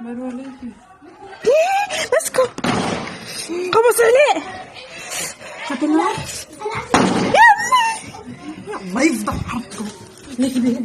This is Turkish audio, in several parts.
مروة ليكي ليتس جو قوموا عليه حتى النار يلا. يلا يفضح حركتكم ليكي بيه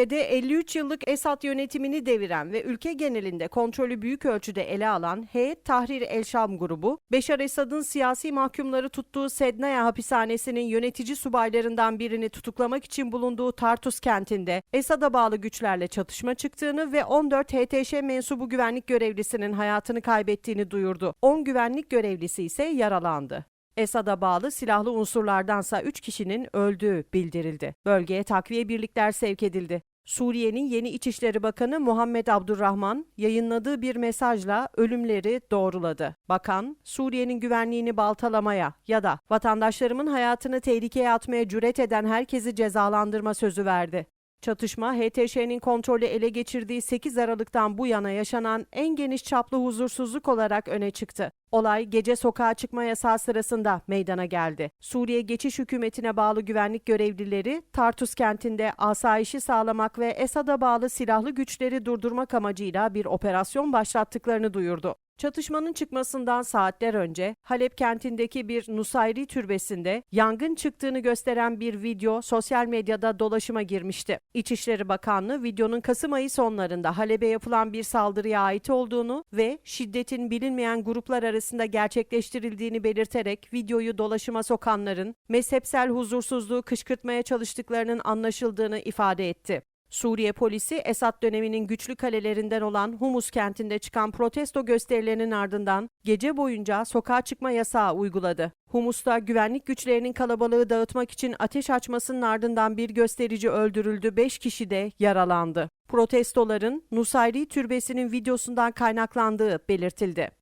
Suriye'de 53 yıllık Esad yönetimini deviren ve ülke genelinde kontrolü büyük ölçüde ele alan Heyet Tahrir El Şam grubu, Beşar Esad'ın siyasi mahkumları tuttuğu Sednaya hapishanesinin yönetici subaylarından birini tutuklamak için bulunduğu Tartus kentinde Esad'a bağlı güçlerle çatışma çıktığını ve 14 HTŞ mensubu güvenlik görevlisinin hayatını kaybettiğini duyurdu. 10 güvenlik görevlisi ise yaralandı. Esad'a bağlı silahlı unsurlardansa 3 kişinin öldüğü bildirildi. Bölgeye takviye birlikler sevk edildi. Suriye'nin yeni İçişleri Bakanı Muhammed Abdurrahman yayınladığı bir mesajla ölümleri doğruladı. Bakan, Suriye'nin güvenliğini baltalamaya ya da vatandaşlarımın hayatını tehlikeye atmaya cüret eden herkesi cezalandırma sözü verdi. Çatışma HTŞ'nin kontrolü ele geçirdiği 8 Aralık'tan bu yana yaşanan en geniş çaplı huzursuzluk olarak öne çıktı. Olay gece sokağa çıkma yasağı sırasında meydana geldi. Suriye Geçiş Hükümeti'ne bağlı güvenlik görevlileri Tartus kentinde asayişi sağlamak ve Esad'a bağlı silahlı güçleri durdurmak amacıyla bir operasyon başlattıklarını duyurdu. Çatışmanın çıkmasından saatler önce Halep kentindeki bir Nusayri türbesinde yangın çıktığını gösteren bir video sosyal medyada dolaşıma girmişti. İçişleri Bakanlığı videonun Kasım ayı sonlarında Halep'e yapılan bir saldırıya ait olduğunu ve şiddetin bilinmeyen gruplar arasında gerçekleştirildiğini belirterek videoyu dolaşıma sokanların mezhepsel huzursuzluğu kışkırtmaya çalıştıklarının anlaşıldığını ifade etti. Suriye polisi Esad döneminin güçlü kalelerinden olan Humus kentinde çıkan protesto gösterilerinin ardından gece boyunca sokağa çıkma yasağı uyguladı. Humus'ta güvenlik güçlerinin kalabalığı dağıtmak için ateş açmasının ardından bir gösterici öldürüldü, 5 kişi de yaralandı. Protestoların Nusayri Türbesi'nin videosundan kaynaklandığı belirtildi.